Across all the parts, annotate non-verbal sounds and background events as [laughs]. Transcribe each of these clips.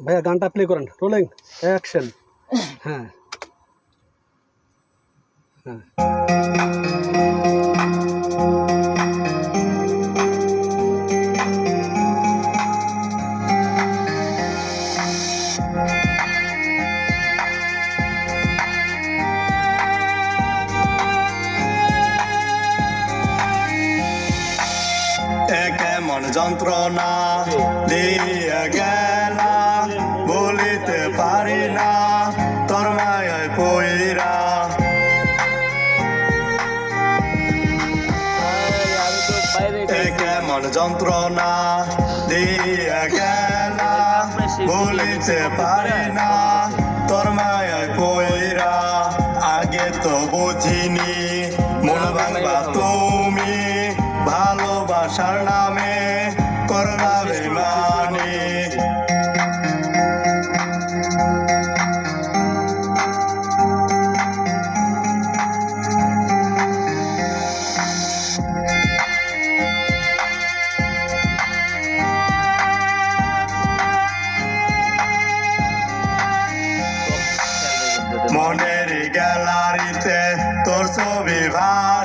ভাইয়া গানটা প্লে করেন। রোলিং অ্যাকশন [laughs] হ্যাঁ। হ্যাঁ। কেমন যন্ত্রণা দিয়ে কেমন যন্ত্রণা দিয়ে গেলা। বলিতে পারে না তোর মায়া কইরা আগে তো বুঝিনি মন ভাঙবা তুমি ভালোবাসার নামে।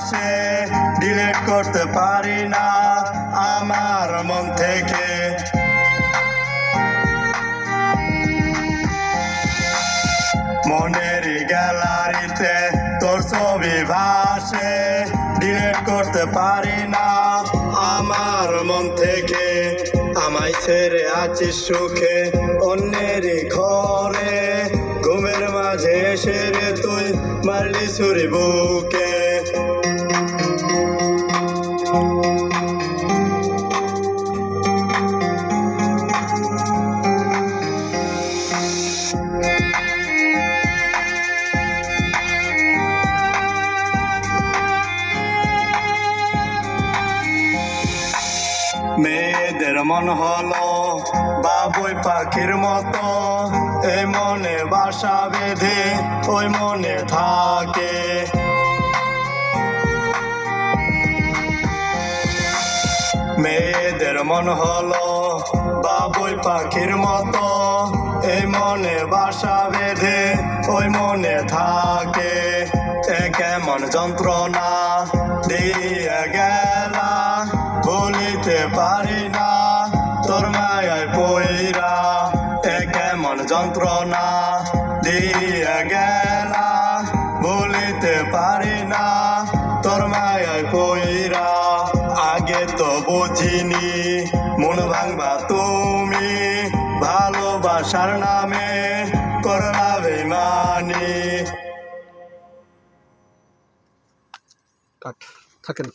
ভাসে ডিলেট করতে পারি না আমার মন থেকে। মনের গ্যালারিতে তোর ছবি ভাসে ডিলেট করতে পারি না আমার মন থেকে। আমায় ছেড়ে আছিস সুখে অন্যের ঘরে, ঘুমের মাঝে এসে রে তুই মারলি ছুরি মেয়েদের মন হলো বাবুই পাখির মতো। এই মনে বাসা বেঁধে ওই মনে থাকে। মেয়েদের মন হলো বাবুই পাখির মতো। এই মনে বাসা বেঁধে ওই মনে থাকে। এ কেমন যন্ত্রণা দিয়ে যন্ত্রণা দিয়ে গেলা বলিতে পারি না। তোর মায়ায় পইরা আগে তো বুঝিনি, মন ভাঙবা তুমি ভালোবাসার নামে করলা বেমানি কাট, থাকেন।